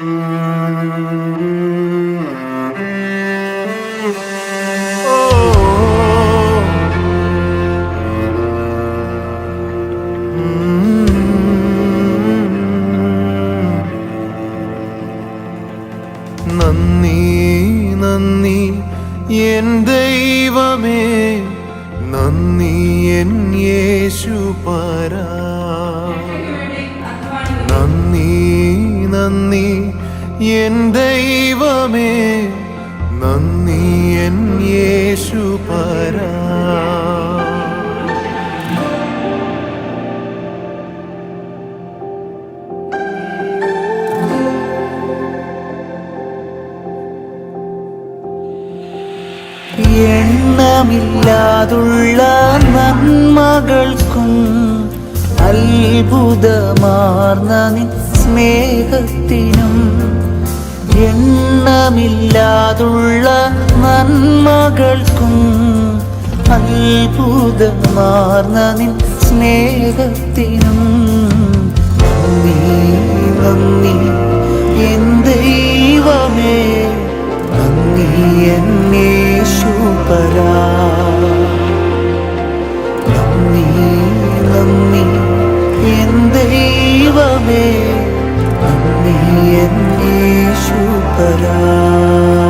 നന്ദി നന്ദി എൻ ദൈവമേ. നന്ദി എൻ യേശു പരാ. നന്ദി നന്ദി എൻ ദൈവമേ. നന്ദി എൻ യേശു പരാ. എണ്ണമില്ലാതുള്ള നന്മകൾക്കും അത്ഭുതമാർന്ന നിൻ സ്നേഹത്തിനും എണ്ണമില്ലാതുള്ള നന്മകൾക്കും അത്ഭുതമാർന്ന നിൻ സ്നേഹത്തിനും നന്ദി നന്ദി. എൻ ദൈവമേ നന്ദി എന്നേശുപരാ നന്ദി നന്ദി. എൻ ദൈവമേ നന്ദി എന്നേശുപരാ പാപത്താൽ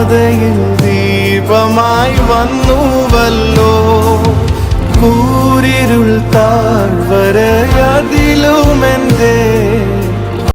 പാതയിൽ ദീപമായി വന്നുവല്ലോ. കൂരിരുൾ താഴ്വരയതിലുമെന്റെ